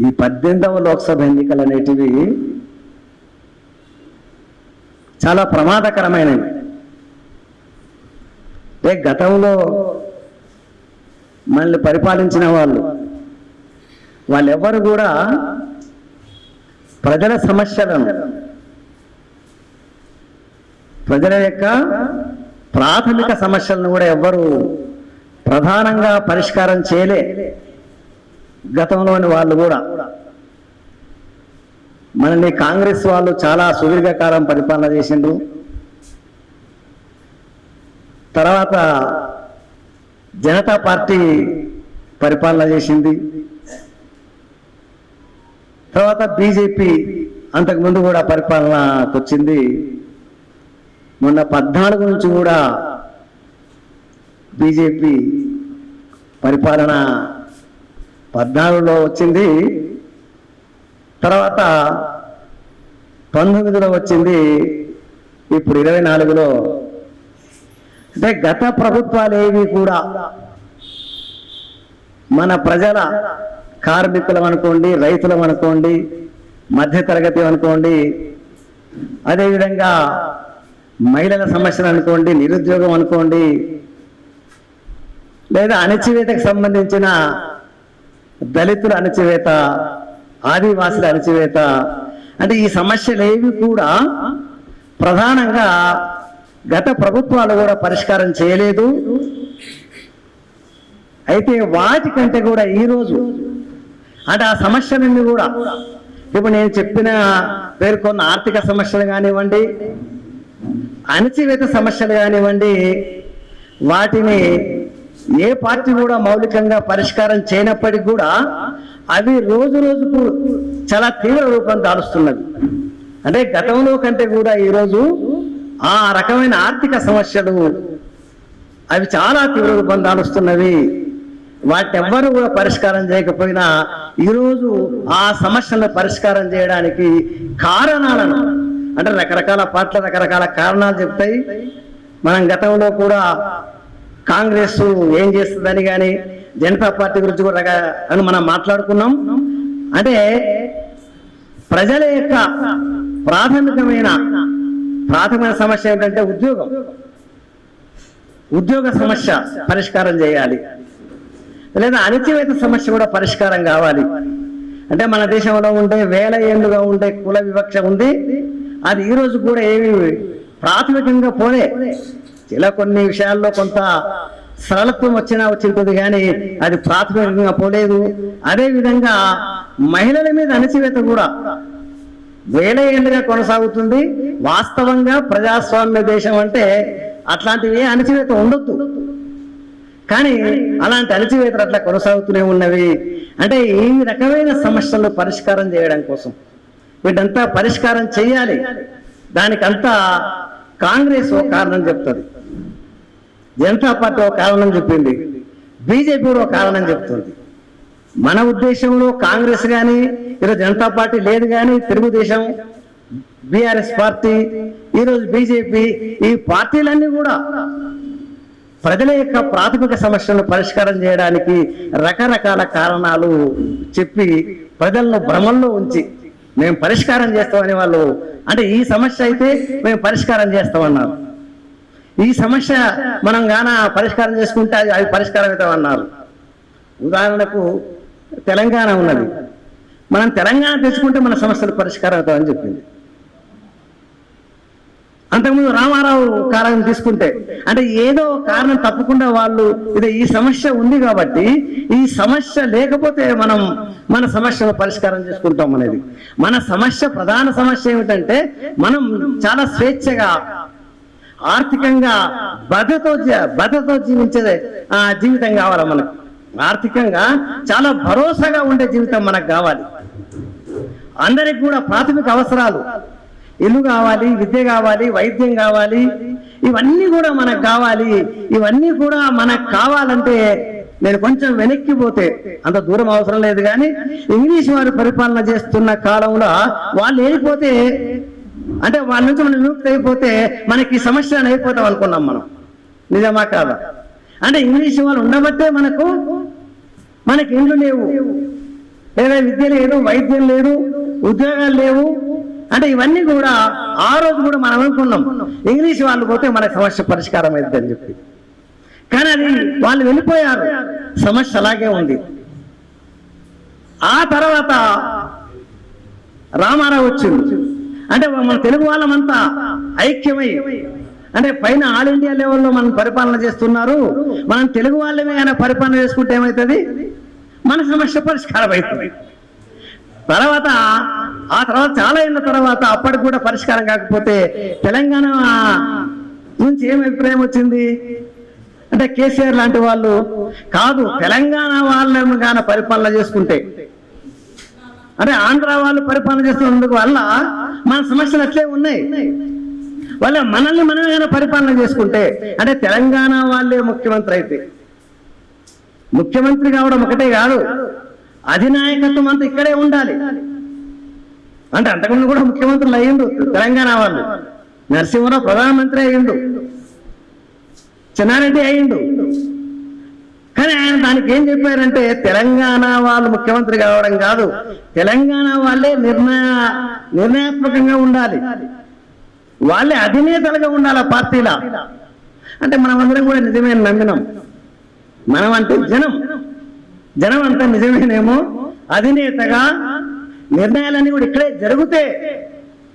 ఈ పద్దెనిమిదవ లోక్సభ ఎన్నికలు అనేటివి చాలా ప్రమాదకరమైనవి. అంటే గతంలో మనల్ని పరిపాలించిన వాళ్ళు వాళ్ళెవ్వరు కూడా ప్రజల సమస్యలను ప్రజల యొక్క ప్రాథమిక సమస్యలను కూడా ఎవ్వరు ప్రధానంగా పరిష్కారం చేయలే. గతంలోని వాళ్ళు కూడా మనల్ని కాంగ్రెస్ వాళ్ళు చాలా సుదీర్ఘకాలం పరిపాలన చేసిండ్రు. తర్వాత జనతా పార్టీ పరిపాలన చేసింది. తర్వాత బీజేపీ అంతకుముందు కూడా పరిపాలనకు వచ్చింది. మొన్న పద్నాలుగు నుంచి కూడా బీజేపీ పరిపాలన పద్నాలుగులో వచ్చింది. తర్వాత పంతొమ్మిదిలో వచ్చింది. ఇప్పుడు ఇరవై నాలుగులో. అంటే గత ప్రభుత్వాలు ఏవి కూడా మన ప్రజల కార్మికులం అనుకోండి రైతులం అనుకోండి మధ్యతరగతి అనుకోండి అదేవిధంగా మహిళల సమస్యలు అనుకోండి నిరుద్యోగం అనుకోండి లేదా అణచివేతకు సంబంధించిన దళితుల అణచివేత ఆదివాసుల అణచివేత. అంటే ఈ సమస్యలు ఏవి కూడా ప్రధానంగా గత ప్రభుత్వాలు కూడా పరిష్కారం చేయలేదు. అయితే వాటికంటే కూడా ఈరోజు అంటే ఆ సమస్యలన్నీ కూడా ఇప్పుడు నేను చెప్పిన పేర్కొన్న ఆర్థిక సమస్యలు కానివ్వండి అణచివేత సమస్యలు కానివ్వండి వాటిని ఏ పార్టీ కూడా మౌలికంగా పరిష్కారం చేయనప్పటికీ కూడా అవి రోజు రోజుకు చాలా తీవ్ర రూపం దాలుస్తున్నది అంటే గతంలో కంటే కూడా ఈరోజు ఆ రకమైన ఆర్థిక సమస్యలు అవి చాలా తీవ్ర రూపం దాలుస్తున్నవి. వాటి ఎవ్వరు కూడా పరిష్కారం చేయకపోయినా ఈరోజు ఆ సమస్యలను పరిష్కారం చేయడానికి కారణాలను అంటే రకరకాల పార్టీలు రకరకాల కారణాలు చెప్తాయి. మనం గతంలో కూడా కాంగ్రెస్ ఏం చేస్తుందని కానీ జనతా పార్టీ గురించి కూడా అని మనం మాట్లాడుకున్నాం. అంటే ప్రజల యొక్క ప్రాథమికమైన ప్రాథమిక సమస్య ఏంటంటే ఉద్యోగం. ఉద్యోగ సమస్య పరిష్కారం చేయాలి. లేదా అణచివేత సమస్య కూడా పరిష్కారం కావాలి. అంటే మన దేశంలో ఉండే వేల ఏళ్ళుగా ఉండే కుల వివక్ష ఉంది. అది ఈ రోజు కూడా ఏమి ప్రాథమికంగా పోలే. ఇలా కొన్ని విషయాల్లో కొంత సరళత్వం వచ్చినా వచ్చింటుంది కానీ అది ప్రాథమికంగా పోలేదు. అదే విధంగా మహిళల మీద అణచివేత కూడా వేల ఏళ్ళుగా కొనసాగుతుంది. వాస్తవంగా ప్రజాస్వామ్య దేశం అంటే అట్లాంటివి అణచివేత ఉండొద్దు. కానీ అలాంటి అణచివేతలు అట్లా కొనసాగుతూనే ఉన్నవి. అంటే ఈ రకమైన సమస్యలను పరిష్కారం చేయడం కోసం వీటంతా పరిష్కారం చేయాలి. దానికంతా కాంగ్రెస్ ఓ కారణం చెప్తుంది. జనతా పార్టీ ఒక కారణం చెప్పింది. బీజేపీ కూడా ఒక కారణం చెప్తుంది. మన ఉద్దేశంలో కాంగ్రెస్ కానీ ఈరోజు జనతా పార్టీ లేదు కానీ తెలుగుదేశం బీఆర్ఎస్ పార్టీ ఈరోజు బీజేపీ ఈ పార్టీలన్నీ కూడా ప్రజల యొక్క ప్రాథమిక సమస్యలను పరిష్కారం చేయడానికి రకరకాల కారణాలు చెప్పి ప్రజలను భ్రమంలో ఉంచి మేము పరిష్కారం చేస్తామని వాళ్ళు అంటే ఈ సమస్య అయితే మేము పరిష్కారం చేస్తామన్నారు. ఈ సమస్య మనం గాన పరిష్కారం చేసుకుంటే అది అవి పరిష్కారం అవుతామన్నారు ఉదాహరణకు తెలంగాణ ఉన్నది. మనం తెలంగాణ తెచ్చుకుంటే మన సమస్యలు పరిష్కారం అవుతామని చెప్పింది. అంతకుముందు రామారావు కారణం తీసుకుంటే అంటే ఏదో కారణం తప్పకుండా వాళ్ళు ఇది ఈ సమస్య ఉంది కాబట్టి ఈ సమస్య లేకపోతే మనం మన సమస్యను పరిష్కారం చేసుకుంటాం అనేది మన సమస్య ప్రధాన సమస్య ఏమిటంటే మనం చాలా స్వేచ్ఛగా ఆర్థికంగా భద్రతో జీ- భద్రతో జీవించే ఆ, జీవితం కావాలి మనకు? ఆర్థికంగా చాలా భరోసాగా ఉండే జీవితం మనకు కావాలి. అందరికి కూడా ప్రాథమిక అవసరాలు. ఇల్లు కావాలి విద్య కావాలి వైద్యం కావాలి ఇవన్నీ కూడా మనకు కావాలి. ఇవన్నీ కూడా మనకు కావాలంటే నేను కొంచెం వెనక్కి పోతే అంత దూరం అవసరం లేదు కానీ ఇంగ్లీష్ వారు పరిపాలన చేస్తున్న కాలంలో వాళ్ళు వెళ్ళిపోతే అంటే వాళ్ళ నుంచి మనం విముక్తి అయిపోతే మనకి సమస్య అని అయిపోతాం అనుకున్నాం మనం. నిజమా కాదా? అంటే ఇంగ్లీష్ వాళ్ళు ఉండబట్టే మనకు మనకి ఇండ్లు లేవు. లేదా విద్య లేదు వైద్యం లేదు ఉద్యోగాలు లేవు. అంటే ఇవన్నీ కూడా ఆ రోజు కూడా మనం అనుకున్నాం. ఇంగ్లీష్ వాళ్ళు పోతే మన సమస్య పరిష్కారం అవుతుంది అని చెప్పి. కానీ అది వాళ్ళు వెళ్ళిపోయారు. సమస్య అలాగే ఉంది. ఆ తర్వాత రామారావు వచ్చింది అంటే మన తెలుగు వాళ్ళమంతా ఐక్యమై అంటే పైన ఆల్ ఇండియా లెవెల్లో మనం పరిపాలన చేస్తున్నారు. మనం తెలుగు వాళ్ళమే కానీ పరిపాలన చేసుకుంటే ఏమవుతుంది మన సమస్య పరిష్కారం అవుతుంది తర్వాత ఆ తర్వాత చాలా ఏళ్ళ తర్వాత అప్పటికి కూడా పరిష్కారం కాకపోతే తెలంగాణ నుంచి ఏం అభిప్రాయం వచ్చింది? అంటే కేసీఆర్ లాంటి వాళ్ళు కాదు తెలంగాణ వాళ్ళని కానీ పరిపాలన చేసుకుంటే అంటే ఆంధ్ర వాళ్ళు పరిపాలన చేస్తున్నందుకు వల్ల మన సమస్యలు అట్లే ఉన్నాయి. వాళ్ళ మనల్ని మనమే పరిపాలన చేసుకుంటే అంటే తెలంగాణ వాళ్ళే ముఖ్యమంత్రి అయితే. ముఖ్యమంత్రి కావడం ఒకటే కాదు అధినాయకత్వం అంతా ఇక్కడే ఉండాలి. అంటే అంతకుముందు కూడా ముఖ్యమంత్రులు అయ్యిండు తెలంగాణ వాళ్ళు. నరసింహరావు ప్రధానమంత్రి అయ్యిండు. చిన్నారెడ్డి అయ్యిండు. కానీ ఆయన దానికి ఏం చెప్పారంటే తెలంగాణ వాళ్ళు ముఖ్యమంత్రి కావడం కాదు. తెలంగాణ వాళ్ళే నిర్ణయ నిర్ణయాత్మకంగా ఉండాలి. వాళ్ళే అధినేతలుగా ఉండాలి పార్టీలా. అంటే మనం అందరం కూడా నిజమే నమ్మినాం మనం అంటే జనం. జనం అంతా నిజమేనేమో? అధినేతగా నిర్ణయాలన్నీ కూడా ఇక్కడే జరిగితే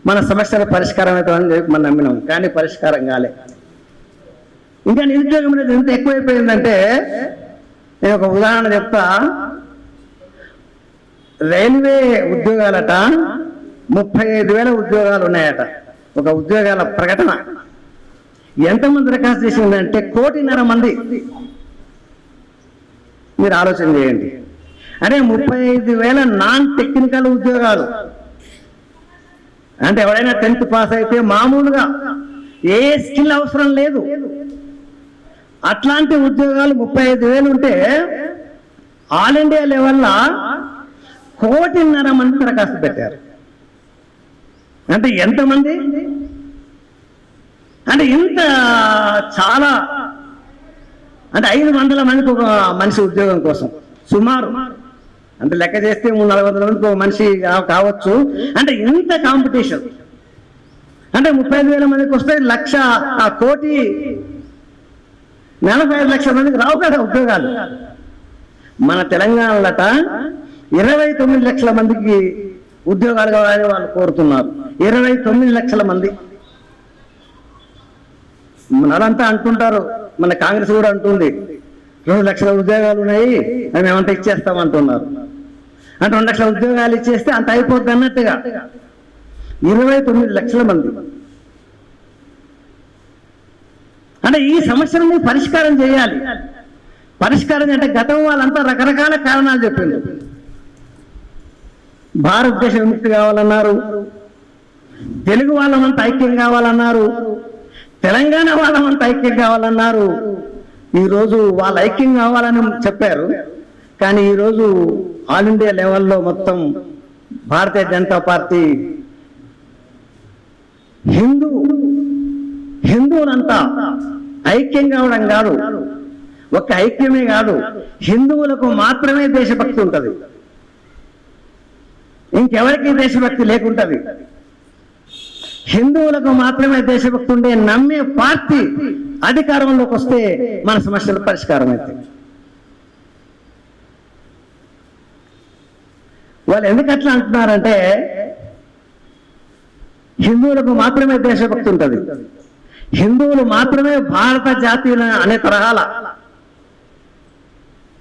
మన సమస్యల పరిష్కారం అవుతుందని చెప్పి మనం నమ్మినాం. కానీ పరిష్కారం కాలే. ఇంకా నిరుద్యోగం అనేది ఎంత ఎక్కువైపోయిందంటే నేను ఒక ఉదాహరణ చెప్తా. రైల్వే ఉద్యోగాలట ముప్పై ఐదు వేల ఉద్యోగాలు ఉన్నాయట ఒక ఉద్యోగాల ప్రకటన. ఎంతమంది దరఖాస్తు చేసిందంటే కోటిన్నర మంది. మీరు ఆలోచన చేయండి. అంటే ముప్పై ఐదు వేల నాన్ టెక్నికల్ ఉద్యోగాలు. అంటే ఎవరైనా టెన్త్ పాస్ అయితే మామూలుగా ఏ స్కిల్ అవసరం లేదు. అట్లాంటి ఉద్యోగాలు ముప్పై ఐదు వేలు ఉంటే ఆల్ ఇండియా లెవెల్లో కోటిన్నర మంది దరఖాస్తు పెట్టారు. అంటే ఎంతమంది? అంటే ఇంత చాలా. అంటే ఐదు వందల మందికి ఒక మనిషి ఉద్యోగం కోసం. సుమారు. అంటే లెక్క చేస్తే మూడు నాలుగు వందల మందికి ఒక మనిషి కావచ్చు. అంటే ఇంత కాంపిటీషన్. అంటే ముప్పై ఐదు వేల మందికి వస్తే లక్ష కోటి నలభై ఐదు లక్షల మందికి రావు కదా ఉద్యోగాలు. మన తెలంగాణలట ఇరవై తొమ్మిది లక్షల మందికి ఉద్యోగాలు కావాలని వాళ్ళు కోరుతున్నారు. ఇరవై తొమ్మిది లక్షల మంది. మనలంతా అంటుంటారు మన కాంగ్రెస్ కూడా అంటుంది రెండు లక్షల ఉద్యోగాలు ఉన్నాయి అవి మేమంతా ఇచ్చేస్తాం అంటున్నారు అంటే రెండు లక్షల ఉద్యోగాలు ఇచ్చేస్తే అంత అయిపోద్ది అన్నట్టుగా. ఇరవై తొమ్మిది లక్షల మంది. అంటే ఈ సమస్యలని పరిష్కారం చేయాలి. పరిష్కారం అంటే గతం వాళ్ళంతా రకరకాల కారణాలు చెప్పింది భారతదేశ విముక్తి కావాలన్నారు. తెలుగు వాళ్ళమంతా ఐక్యం కావాలన్నారు. తెలంగాణ వాళ్ళమంతా ఐక్యం కావాలన్నారు. ఈరోజు వాళ్ళ ఐక్యం కావాలని చెప్పారు. కానీ ఈరోజు ఆల్ ఇండియా లెవెల్లో మొత్తం భారతీయ జనతా పార్టీ హిందూ హిందువులంతా ఐక్యం కావడం కాదు. ఒక ఐక్యమే కాదు. హిందువులకు మాత్రమే దేశభక్తి ఉంటది. ఇంకెవరికి దేశభక్తి లేకుంటది? హిందువులకు మాత్రమే దేశభక్తి ఉండే నమ్మే పార్టీ అధికారంలోకి వస్తే మన సమస్యలు పరిష్కారం అవుతాయి వాళ్ళు ఎందుకు అట్లా అంటున్నారంటే హిందువులకు మాత్రమే దేశభక్తి ఉంటుంది. హిందువులు మాత్రమే భారత జాతీయులు అనే తరహాల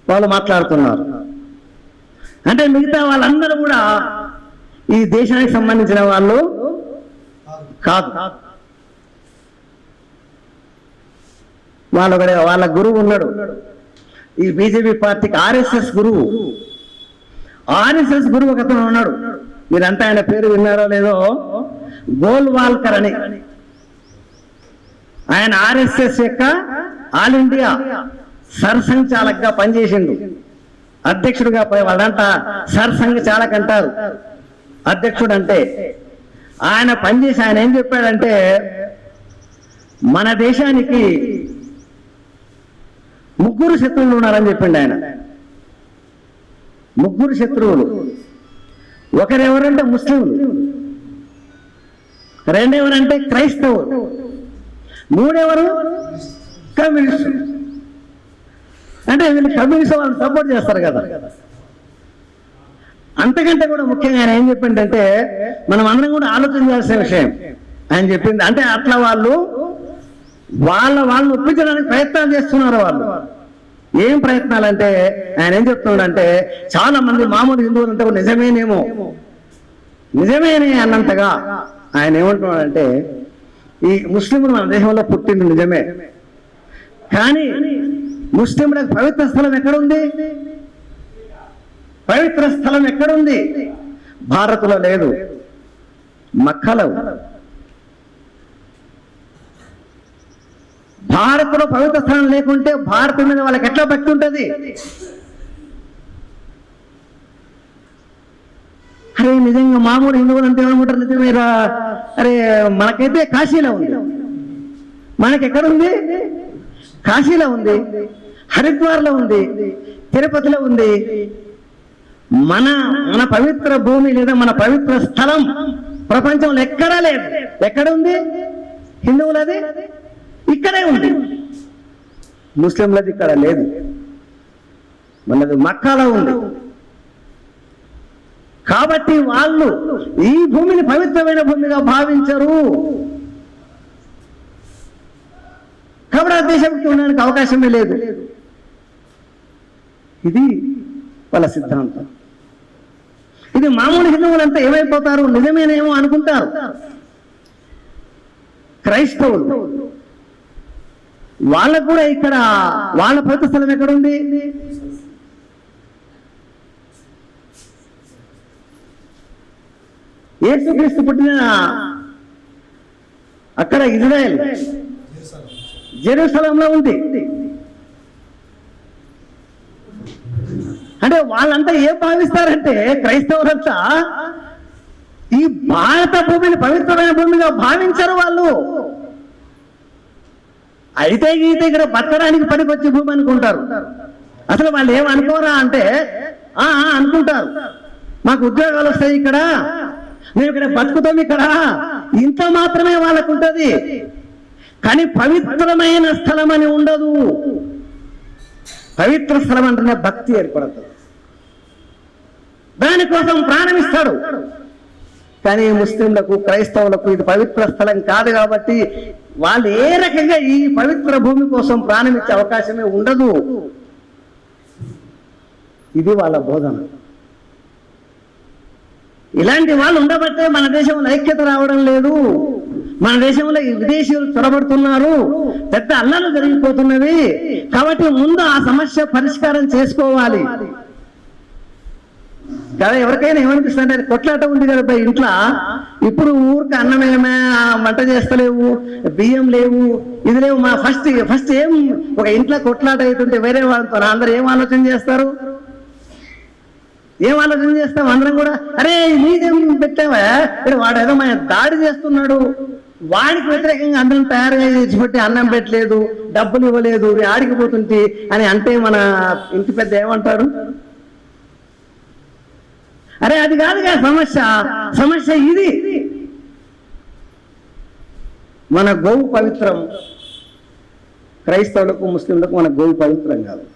వాళ్ళు మాట్లాడుతున్నారు. అంటే మిగతా వాళ్ళందరూ కూడా ఈ దేశానికి సంబంధించిన వాళ్ళు కాదు. వాళ్ళ వాళ్ళ గురువు ఉన్నాడు. ఈ బీజేపీ పార్టీకి ఆర్ఎస్ఎస్ గురువు. ఆర్ఎస్ఎస్ గురువు ఒక అతను ఉన్నాడు. మీరంతా ఆయన పేరు విన్నారో లేదో? గోల్వాల్కర్ అని. ఆయన ఆర్ఎస్ఎస్ యొక్క ఆల్ ఇండియా సర్సంచాలక్గా పనిచేసిండు. అధ్యక్షుడిగా పోయి వాళ్ళంట సర్సంఘ చాలక్ అంటారు. అధ్యక్షుడు అంటే ఆయన పనిచేసి ఆయన ఏం చెప్పాడంటే మన దేశానికి ముగ్గురు శత్రువులు ఉన్నారని చెప్పిండు ఆయన. ముగ్గురు శత్రువులు. ఒకరెవరంటే ముస్లింలు. రెండెవరంటే క్రైస్తవులు. మూడెవరు? కమ్యూనిస్టు. అంటే వీళ్ళు కమ్యూనిస్ట్ వాళ్ళని సపోర్ట్ చేస్తారు కదా. అంతకంటే కూడా ముఖ్యంగా ఆయన ఏం చెప్పిండంటే మనం అందరం కూడా ఆలోచన చేయాల్సిన విషయం. ఆయన చెప్పింది అంటే అట్లా వాళ్ళు వాళ్ళ వాళ్ళని ఒప్పించడానికి ప్రయత్నాలు చేస్తున్నారు వాళ్ళు. ఏం ప్రయత్నాలు అంటే ఆయన ఏం చెప్తున్నాడంటే చాలా మంది మామూలు హిందువులు అంటే నిజమేనేమో. నిజమేనే అన్నంతగా ఆయన ఏమంటున్నాడంటే ఈ ముస్లింలు మన దేశంలో పుట్టింది నిజమే. కానీ ముస్లింలకు పవిత్ర స్థలం ఎక్కడుంది? పవిత్ర స్థలం ఎక్కడుంది? భారత్లో లేదు. మక్కలో. భారత్లో పవిత్ర స్థలం లేకుంటే భారత్ మీద వాళ్ళకి ఎట్లా భక్తి ఉంటుంది? అరే నిజంగా మామూలు హిందువులు అంటే ఏమనుకుంటారు నిజమేరా అరే మనకైతే కాశీలో ఉంది. మనకి ఎక్కడుంది కాశీలో ఉంది. హరిద్వార్లో ఉంది. తిరుపతిలో ఉంది. మన మన పవిత్ర భూమి లేదా మన పవిత్ర స్థలం ప్రపంచంలో ఎక్కడా లేదు. ఎక్కడ ఉంది? హిందువులది? ఇక్కడే ఉంది. ముస్లింలది ఇక్కడ లేదు. మనది మక్కాలో ఉంది. కాబట్టి వాళ్ళు ఈ భూమిని పవిత్రమైన భూమిగా భావించరు. కాబట్టి ఆ దేశంకి ఉండడానికి అవకాశమే లేదు. ఇది వాళ్ళ సిద్ధాంతం. ఇది మామూలు హిందువులంతా ఏమైపోతారు? నిజమేనేమో అనుకుంటారు. క్రైస్తవులు. వాళ్ళకు కూడా ఇక్కడ వాళ్ళ పవిత్ర స్థలం ఎక్కడుంది? ఏసుక్రీస్తు పుట్టిన అక్కడ ఇజ్రాయెల్ జెరూసలంలో ఉంది. అంటే వాళ్ళంతా ఏం భావిస్తారంటే క్రైస్తవులంతా ఈ భారత భూమిని పవిత్రమైన భూమిగా భావించరు వాళ్ళు. అయితే గీతే ఇక్కడ బతకడానికి పనికొచ్చే భూమి అనుకుంటారు. అసలు వాళ్ళు ఏం అనుకోరా అంటే అనుకుంటారు. మాకు ఉద్యోగాలు వస్తాయి ఇక్కడ. మేము ఇక్కడ బతుకుతాం ఇక్కడ. ఇంత మాత్రమే వాళ్ళకు ఉంటుంది కానీ పవిత్రమైన స్థలం అని ఉండదు. పవిత్ర స్థలం అంటేనే భక్తి ఏర్పడుతుంది. దానికోసం ప్రాణమిస్తాడు. కానీ ముస్లింలకు క్రైస్తవులకు ఇది పవిత్ర స్థలం కాదు కాబట్టి వాళ్ళు ఏ రకంగా ఈ పవిత్ర భూమి కోసం ప్రాణమిచ్చే అవకాశమే ఉండదు. ఇది వాళ్ళ బోధన. ఇలాంటి వాళ్ళు ఉండబట్టే మన దేశంలో ఐక్యత రావడం లేదు. మన దేశంలో ఈ విదేశీయులు చొరబడుతున్నారు. పెద్ద అల్లలు జరిగిపోతున్నవి. కాబట్టి ముందు ఆ సమస్య పరిష్కారం చేసుకోవాలి. కదా ఎవరికైనా ఏమనిపిస్తుంది అంటే కొట్లాట ఉంది కదా ఇంట్లో. ఇప్పుడు ఊరికి అన్నం ఆ వంట చేస్తలేవు బియ్యం లేవు ఇది లేవు. మా ఫస్ట్ ఫస్ట్ ఏం ఒక ఇంట్లో కొట్లాట అవుతుంటే వేరే వాళ్ళతో అందరు ఏం ఆలోచన చేస్తారు? ఏం ఆలోచన చేస్తాం అందరం కూడా? అరే నీదేం పెట్టావా? ఇక్కడ వాడు ఏదో మన దాడి చేస్తున్నాడు. వాడికి వ్యతిరేకంగా అందరం తయారుగా తెచ్చిపెట్టి అన్నం పెట్టలేదు డబ్బులు ఇవ్వలేదు ఆడికి పోతుంటే అని అంటే మన ఇంటి పెద్ద ఏమంటారు? అరే అది కాదుగా సమస్య. సమస్య ఇది. మన గోవు పవిత్రం. క్రైస్తవులకు ముస్లింలకు మన గోవు పవిత్రం కాదు.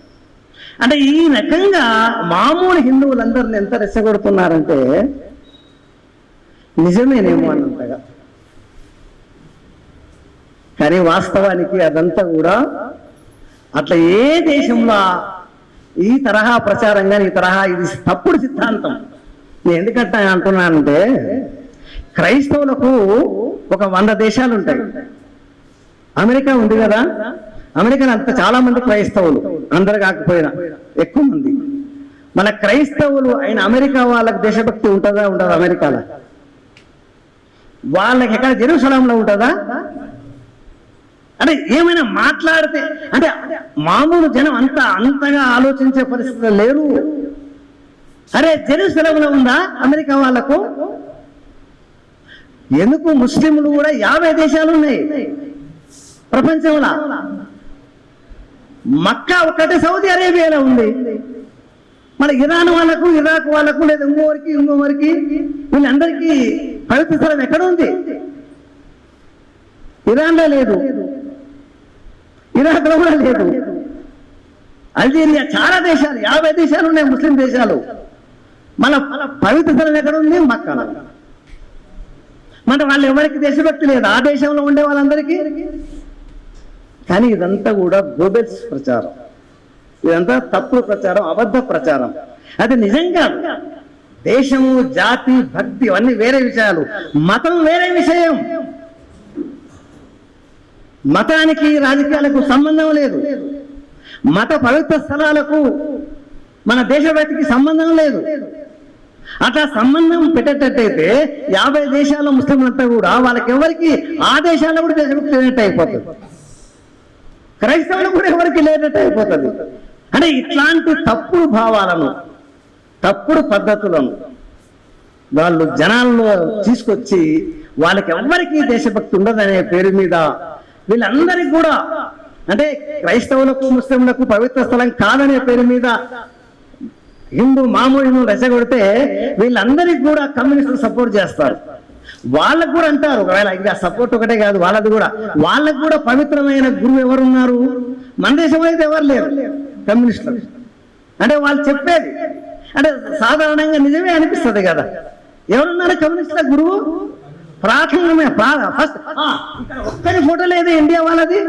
అంటే ఈ రకంగా మామూలు హిందువులందరిని ఎంత రెచ్చగొడుతున్నారంటే నిజమేనేమో అన్నంతగా. కానీ వాస్తవానికి అదంతా కూడా అట్లా ఏ దేశంలో ఈ తరహా ప్రచారం కానీ ఈ తరహా ఇది తప్పుడు సిద్ధాంతం. నేను ఎందుకంటే అంటున్నానంటే క్రైస్తవులకు ఒక వంద దేశాలు ఉంటాయి అమెరికా ఉంది కదా? అమెరికన్ అంత చాలా మంది క్రైస్తవులు అందరు కాకపోయినా ఎక్కువ మంది. మన క్రైస్తవులు అయిన అమెరికా వాళ్ళకి దేశభక్తి ఉంటుందా ఉండదు అమెరికాలో? వాళ్ళకి ఎక్కడ జెరూసలంలో ఉంటుందా? అంటే ఏమైనా మాట్లాడితే అంటే మామూలు జనం అంత అంతగా ఆలోచించే పరిస్థితులు లేరు. అరే జెరూసలంలో ఉందా అమెరికా వాళ్ళకు? ఎందుకు ముస్లింలు కూడా యాభై దేశాలు ఉన్నాయి ప్రపంచంలో? మక్కా ఒక్కటే సౌదీ అరేబియాలో ఉంది. మన ఇరాన్ వాళ్ళకు ఇరాక్ వాళ్ళకు లేదా ఇంకోవరికి ఇంకోవరికి వీళ్ళందరికీ పవిత్ర స్థలం ఎక్కడ ఉంది? ఇరాన్లో లేదు. ఇరాక్లో కూడా లేదు. అల్జీరియా చాలా దేశాలు యాభై దేశాలు ఉన్నాయి ముస్లిం దేశాలు. మన పవిత్ర స్థలం ఎక్కడ ఉంది? మక్క మన వాళ్ళు ఎవరికి దేశభక్తి లేదు? ఆ దేశంలో ఉండే వాళ్ళందరికీ కానీ ఇదంతా కూడా గోబెల్స్ ప్రచారం. ఇదంతా తప్పుడు ప్రచారం అబద్ధ ప్రచారం. అది నిజంగా దేశము జాతి భక్తి అన్ని వేరే విషయాలు. మతం వేరే విషయం. మతానికి రాజకీయాలకు సంబంధం లేదు. మత పవిత్ర స్థలాలకు మన దేశభక్తికి సంబంధం లేదు. అట్లా సంబంధం పెట్టేటట్టయితే యాభై దేశాల ముస్లింలంతా కూడా వాళ్ళకి ఎవరికి ఆ దేశాల్లో కూడా దేశభక్తి అయిపోతుంది. క్రైస్తవులు కూడా ఎవరికి లేనట్టు అయిపోతుంది. అంటే ఇట్లాంటి తప్పుడు భావాలను తప్పుడు పద్ధతులను వాళ్ళు జనాల్లో తీసుకొచ్చి వాళ్ళకి ఎవరికి దేశభక్తి ఉండదనే పేరు మీద వీళ్ళందరికీ కూడా అంటే క్రైస్తవులకు ముస్లింలకు పవిత్ర స్థలం కాదనే పేరు మీద హిందూ మామూలు రెచ్చగొడితే వీళ్ళందరికీ కూడా కమ్యూనిస్టులు సపోర్ట్ చేస్తారు. వాళ్ళకు కూడా అంటారు ఒకవేళ ఇంకా సపోర్ట్ ఒకటే కాదు వాళ్ళది కూడా. వాళ్ళకు కూడా పవిత్రమైన గురువు ఎవరున్నారు? మన దేశంలో అయితే ఎవరు లేరు? కమ్యూనిస్టులు. అంటే వాళ్ళు చెప్పేది. అంటే సాధారణంగా నిజమే అనిపిస్తుంది కదా. ఎవరున్నారు కమ్యూనిస్టుల గురువు? ప్రాథమికమే ఫస్ట్ ఒక్కరి ఫోటో లేదు ఇండియా వాళ్ళది.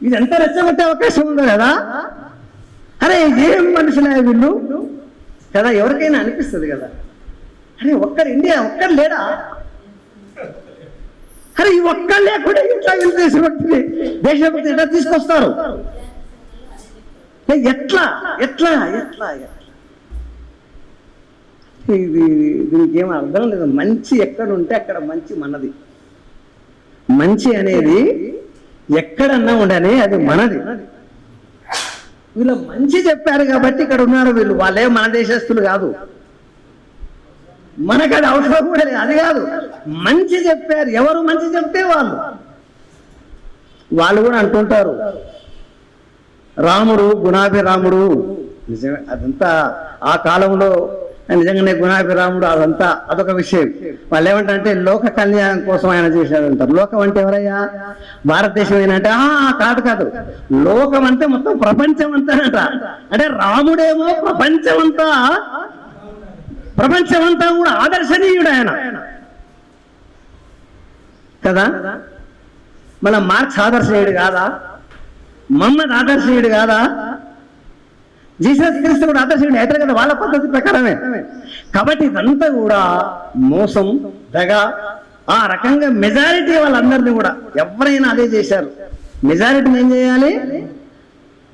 ఇది ఎంత రెచ్చగొట్టే అవకాశం ఉందో కదా. అరే ఏం మనుషులే వీళ్ళు? కదా ఎవరికైనా అనిపిస్తుంది కదా. అరే ఒక్కరు ఇండియా ఒక్కరు లేడా? అరే ఈ ఒక్కరు లేకుండా ఇట్లా వీళ్ళు దేశభక్తిని దేశభక్తి ఎట్లా తీసుకొస్తారు? ఎట్లా? ఎట్లా? ఎట్లా? ఎట్లా ఇది దీనికి ఏం అర్థం లేదు. మంచి ఎక్కడ ఉంటే అక్కడ మంచి మనది. మంచి అనేది ఎక్కడన్నా ఉండని అది మనది. వీళ్ళు మంచి చెప్పారు కాబట్టి ఇక్కడ ఉన్నారు వీళ్ళు. వాళ్ళే మన దేశస్తులు కాదు. మనకు అది అవసరం కూడా లేదు. అది కాదు. మంచి చెప్పారు. ఎవరు మంచి చెప్తే వాళ్ళు? వాళ్ళు కూడా అంటుంటారు. రాముడు గుణాభిరాముడు నిజమే అదంతా ఆ కాలంలో నిజంగానే గుణాభిరాముడు అదంతా అదొక విషయం. వాళ్ళు ఏమంటారంటే లోక కళ్యాణం కోసం ఆయన చేశాడంటారు. లోకం అంటే ఎవరయ్యా? భారతదేశం ఏంటంటే ఆ కాదు కాదు. లోకం అంటే మొత్తం ప్రపంచం అంతానంట. అంటే రాముడేమో ప్రపంచం అంతా ప్రపంచం అంతా కూడా ఆదర్శనీయుడు ఆయన. కదా? మన మార్క్స్ ఆదర్శనీయుడు కాదా? మహమ్మద్ ఆదర్శనీయుడు కాదా? జీసస్ క్రీస్తు కూడా ఆదర్శనీయుడు అయితే కదా వాళ్ళ పద్ధతి ప్రకారమే. కాబట్టి ఇదంతా కూడా మోసం దగ ఆ రకంగా మెజారిటీ వాళ్ళందరినీ కూడా ఎవరైనా అదే చేశారు. మెజారిటీని ఏం చేయాలి?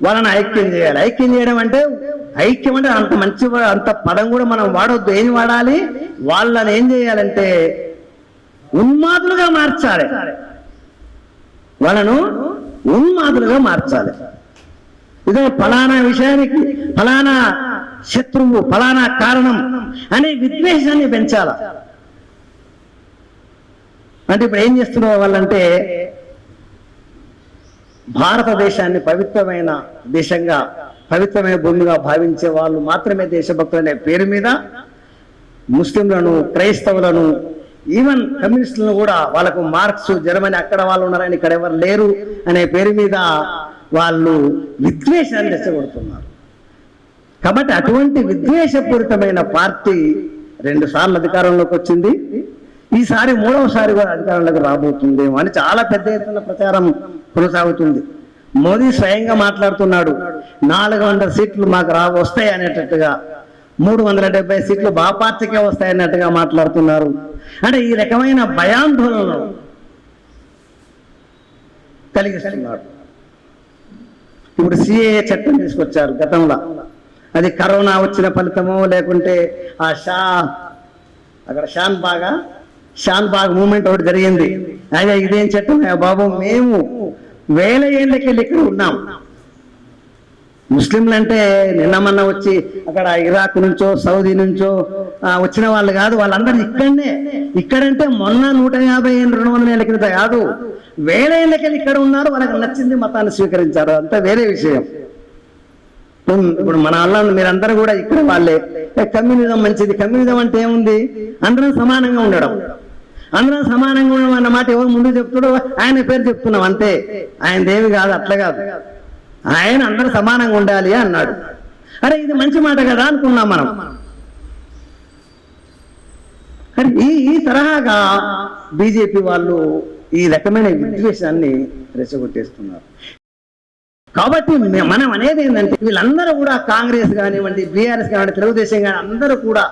వాళ్ళని ఐక్యం చేయాలి. ఐక్యం చేయడం అంటే ఐక్యం అంటే అంత మంచి అంత పదం కూడా మనం వాడొద్దు. ఏం వాడాలి? వాళ్ళని ఏం చేయాలంటే ఉన్మాదులుగా మార్చాలి. వాళ్ళను ఉన్మాదులుగా మార్చాలి. ఇదో ఫలానా విషయానికి ఫలానా శత్రువు ఫలానా కారణం అనే విద్వేషాన్ని పెంచాల. అంటే ఇప్పుడు ఏం చేస్తున్నారు వాళ్ళంటే భారతదేశాన్ని పవిత్రమైన దేశంగా పవిత్రమైన భూమిగా భావించే వాళ్ళు మాత్రమే దేశభక్తులు అనే పేరు మీద ముస్లింలను క్రైస్తవులను ఈవెన్ కమ్యూనిస్టులను కూడా వాళ్ళకు మార్క్స్ జర్మనీ అక్కడ వాళ్ళు ఉన్నారని ఇక్కడ ఎవరు లేరు అనే పేరు మీద వాళ్ళు విద్వేషాన్ని రెచ్చగొడుతున్నారు. కాబట్టి అటువంటి విద్వేషపూరితమైన పార్టీ రెండు సార్లు అధికారంలోకి వచ్చింది. ఈసారి మూడవసారి కూడా అధికారంలోకి రాబోతుందేమో అని చాలా పెద్ద ఎత్తున ప్రచారం కొనసాగుతుంది. మోదీ స్వయంగా మాట్లాడుతున్నాడు నాలుగు వందల సీట్లు మాకు రా వస్తాయి అనేటట్టుగా మూడు వందల డెబ్బై సీట్లు బాపార్టీకే వస్తాయన్నట్టుగా మాట్లాడుతున్నారు. అంటే ఈ రకమైన భయాందోళనలు కలిగిస్తున్నారు. ఇప్పుడు సిఏ చట్టం తీసుకొచ్చారు గతంలో. అది కరోనా వచ్చిన ఫలితమో లేకుంటే ఆ షా అక్కడ షాన్ బాగా షాన్ బాగ్ మూమెంట్ ఒకటి జరిగింది. అయ్యా ఇదేం చట్టం? బాబు మేము వేల ఏళ్ళకెళ్ళి ఇక్కడ ఉన్నాం. ముస్లింలు అంటే నిన్న మొన్న వచ్చి అక్కడ ఇరాక్ నుంచో సౌదీ నుంచో వచ్చిన వాళ్ళు కాదు వాళ్ళందరూ ఇక్కడనే. ఇక్కడంటే మొన్న నూట యాభై ఏళ్ళు రెండు వందల ఏళ్ళ కింద కాదు వేల ఏళ్ళకెళ్ళి ఇక్కడ ఉన్నారు వాళ్ళకి నచ్చింది మతాన్ని స్వీకరించారు. అంతా వేరే విషయం. ఇప్పుడు- మన అల్లం మీరందరూ కూడా ఇక్కడ వాళ్ళే. కమ్యూనిజం మంచిది. కమ్యూనిజం అంటే ఏముంది? అందరం సమానంగా ఉండడం. అందరం సమానంగా ఉండడం అన్న మాట ఎవరు ముందు చెప్తాడో ఆయన పేరు చెప్తున్నాం అంతే. ఆయన దేవి కాదు అట్లా కాదు. ఆయన అందరూ సమానంగా ఉండాలి అన్నాడు. అరే ఇది మంచి మాట కదా అనుకున్నాం మనం. అరే ఈ ఈ తరహాగా బీజేపీ వాళ్ళు ఈ రకమైన విద్వేషాన్ని రెచ్చగొట్టేస్తున్నారు. కాబట్టి మనం అనేది ఏంటంటే వీళ్ళందరూ కూడా కాంగ్రెస్ కానివ్వండి బీఆర్ఎస్ కానివ్వండి తెలుగుదేశం కానీ అందరూ కూడా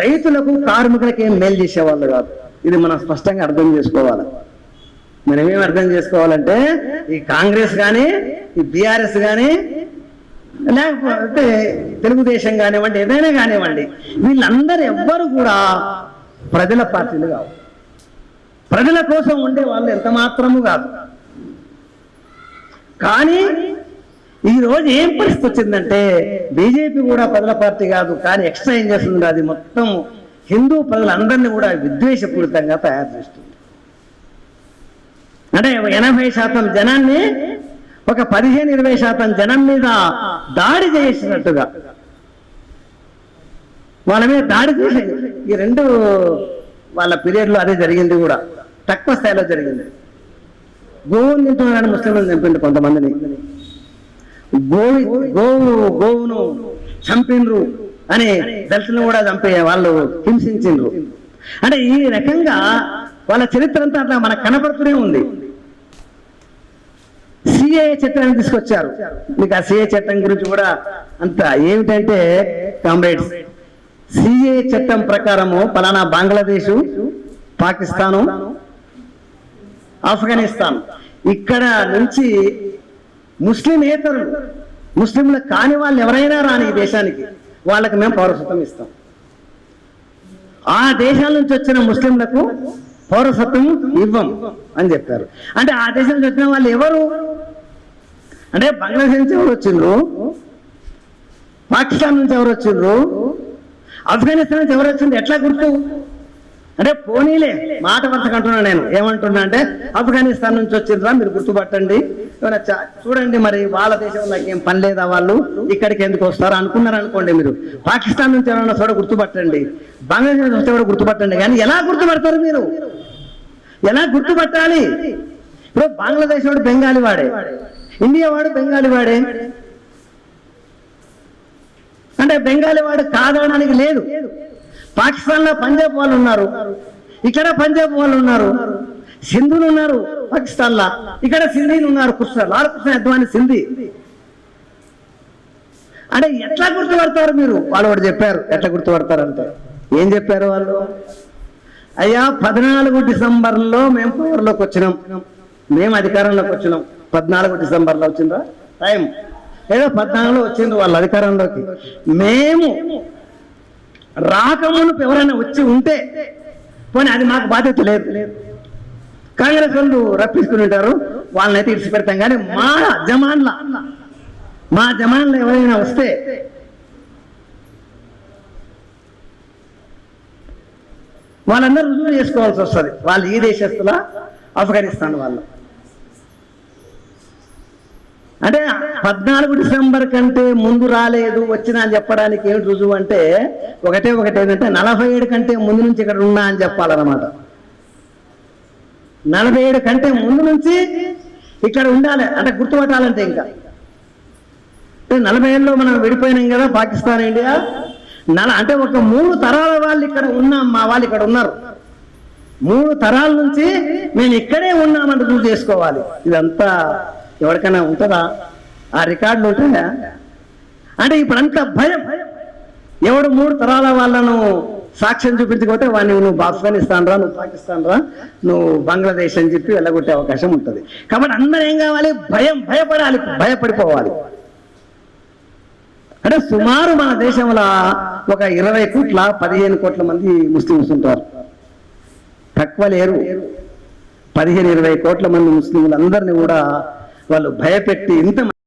రైతులకు కార్మికులకు ఏం మేలు చేసేవాళ్ళు కాదు. ఇది మనం స్పష్టంగా అర్థం చేసుకోవాలి. మనం ఏం అర్థం చేసుకోవాలంటే ఈ కాంగ్రెస్ కానీ ఈ బీఆర్ఎస్ కానీ లేకపోతే తెలుగుదేశం కానివ్వండి ఏదైనా కానివ్వండి వీళ్ళందరూ ఎవ్వరు కూడా ప్రజల పార్టీలు కావు. ప్రజల కోసం ఉండే వాళ్ళు ఎంత మాత్రము కాదు. కానీ ఈ రోజు ఏం పరిస్థితి వచ్చిందంటే బీజేపీ కూడా ప్రజల పార్టీ కాదు కానీ ఎక్స్ట్రా ఏం చేస్తుంది అది మొత్తం హిందూ ప్రజలందరినీ కూడా విద్వేషపూరితంగా తయారు చేస్తుంది. అంటే ఎనభై శాతం జనాన్ని ఒక పదిహేను ఇరవై శాతం జనం మీద దాడి చేసినట్టుగా. వాళ్ళ మీద దాడి చేసి ఈ రెండు వాళ్ళ పీరియడ్లో అదే జరిగింది కూడా. తక్కువ స్థాయిలో జరిగింది. గోవుని తింటున్నారని ముస్లింలు చంపిండు కొంతమందిని. గోవు గోవు గోవును చంపిండ్రు అని దళితులను కూడా చంపే వాళ్ళు హింసించిండ్రు. అంటే ఈ రకంగా వాళ్ళ చరిత్ర అంతా అట్లా మనకు కనపడుతూనే ఉంది. సిఏ చట్టాన్ని తీసుకొచ్చారు. మీకు ఆ సిఏ చట్టం గురించి కూడా అంత ఏమిటంటే కామ్రేడ్స్ సిఏ చట్టం ప్రకారము పలానా బంగ్లాదేశ్ పాకిస్తాను ఆఫ్ఘనిస్తాన్. ఇక్కడ నుంచి ముస్లిమేతరులు ముస్లింలు కాని వాళ్ళు ఎవరైనా రాని ఈ దేశానికి వాళ్ళకి మేము పౌరసత్వం ఇస్తాం. ఆ దేశాల నుంచి వచ్చిన ముస్లింలకు పౌరసత్వం ఇవ్వం అని చెప్పారు. అంటే ఆ దేశం నుంచి వచ్చిన వాళ్ళు ఎవరు? అంటే బంగ్లాదేశ్ నుంచి ఎవరు వచ్చిండ్రు? పాకిస్తాన్ నుంచి ఎవరు వచ్చిండ్రు? ఆఫ్ఘనిస్తాన్ నుంచి ఎవరు వచ్చిండ్రు? ఎట్లా గుర్తు? అంటే పోనీలే మాట వరుసగా అంటున్నాను నేను. ఏమంటున్నా అంటే ఆఫ్ఘనిస్తాన్ నుంచి వచ్చిండ్రా మీరు గుర్తుపట్టండి. చూడండి మరి వాళ్ళ దేశంలో ఏం పని లేదా వాళ్ళు? ఇక్కడికి ఎందుకు వస్తారు? అనుకున్నారు అనుకోండి మీరు. పాకిస్తాన్ నుంచి ఎవరైనా చోట గుర్తుపట్టండి. బంగ్లాదేశ్ నుంచి వస్తే కూడా గుర్తుపట్టండి. కానీ ఎలా గుర్తుపడతారు మీరు? ఎలా గుర్తుపట్టాలి? ఇప్పుడు బంగ్లాదేశ్ వాడు బెంగాలీ వాడే. ఇండియా వాడు బెంగాలీ వాడే. అంటే బెంగాలీ వాడు కాదనడానికి లేదు. పాకిస్తాన్లో పంజాబ్ వాళ్ళు ఉన్నారు. ఇక్కడ పంజాబ్ వాళ్ళు ఉన్నారు. సింధులు ఉన్నారు పాకిస్తాన్ లా ఇక్కడ సింధీలు ఉన్నారు. కృష్ణ లాలకృష్ణ అద్వాని సింధీ. అంటే ఎట్లా గుర్తుపడతారు మీరు? వాళ్ళు కూడా చెప్పారు. ఎట్లా గుర్తుపడతారు అంటే ఏం చెప్పారు వాళ్ళు? అయ్యా పద్నాలుగు డిసెంబర్లో మేము పవర్లోకి వచ్చినాం. మేము అధికారంలోకి వచ్చినాం. పద్నాలుగు డిసెంబర్లో వచ్చిందా? టైం. ఏదో పద్నాలుగులో వచ్చింది వాళ్ళ అధికారంలోకి. మేము రాకమునుపు ఎవరైనా వచ్చి ఉంటే పోనీ అది మాకు బాధ్యత లేదు. కాంగ్రెస్ వాళ్ళు రప్పించుకుని ఉంటారు. వాళ్ళని అయితే ఇడిచిపెడతాం కానీ మా జమాన్ల మా జమాన్లు ఎవరైనా వస్తే వాళ్ళందరూ రుజువు చేసుకోవాల్సి వస్తుంది. వాళ్ళు ఈ దేశస్తుల? ఆఫ్ఘనిస్తాన్ వాళ్ళు. అంటే పద్నాలుగు డిసెంబర్ కంటే ముందు రాలేదు వచ్చినా అని చెప్పడానికి ఏమిటి రుజువు అంటే ఒకటే ఒకటి ఏంటంటే నలభై ఏడు కంటే ముందు నుంచి ఇక్కడ ఉన్నా అని చెప్పాలన్నమాట. నలభై ఏడు కంటే ముందు నుంచి ఇక్కడ ఉండాలి అంటే గుర్తుపట్టాలంటే ఇంకా. అంటే నలభై ఏళ్ళలో మనం విడిపోయినాం కదా పాకిస్తాన్ ఇండియా. నల అంటే ఒక మూడు తరాల వాళ్ళు ఇక్కడ ఉన్నాం మా వాళ్ళు ఇక్కడ ఉన్నారు. మూడు తరాల నుంచి మేము ఇక్కడే ఉన్నామని గుర్తు చేసుకోవాలి. ఇదంతా ఎవరికైనా ఉంటుందా? ఆ రికార్డులు ఉంటాయా? అంటే ఇప్పుడంతా భయం. ఎవడు మూడు తరాల వాళ్ళను సాక్ష్యం చూపించకపోతే వాడిని నువ్వు ఆఫ్ఘనిస్తాన్ రా నువ్వు పాకిస్తాన్ రా నువ్వు బంగ్లాదేశ్ అని చెప్పి వెళ్ళగొట్టే అవకాశం ఉంటుంది. కాబట్టి అందరూ ఏం కావాలి? భయం భయపడాలి భయపడిపోవాలి. అంటే సుమారు మన దేశంలో ఒక ఇరవై కోట్ల పదిహేను కోట్ల మంది ముస్లిమ్స్ ఉంటారు. తక్కువ లేరు. పదిహేను ఇరవై కోట్ల మంది ముస్లింలు అందరినీ కూడా వాళ్ళు భయపెట్టి ఇంత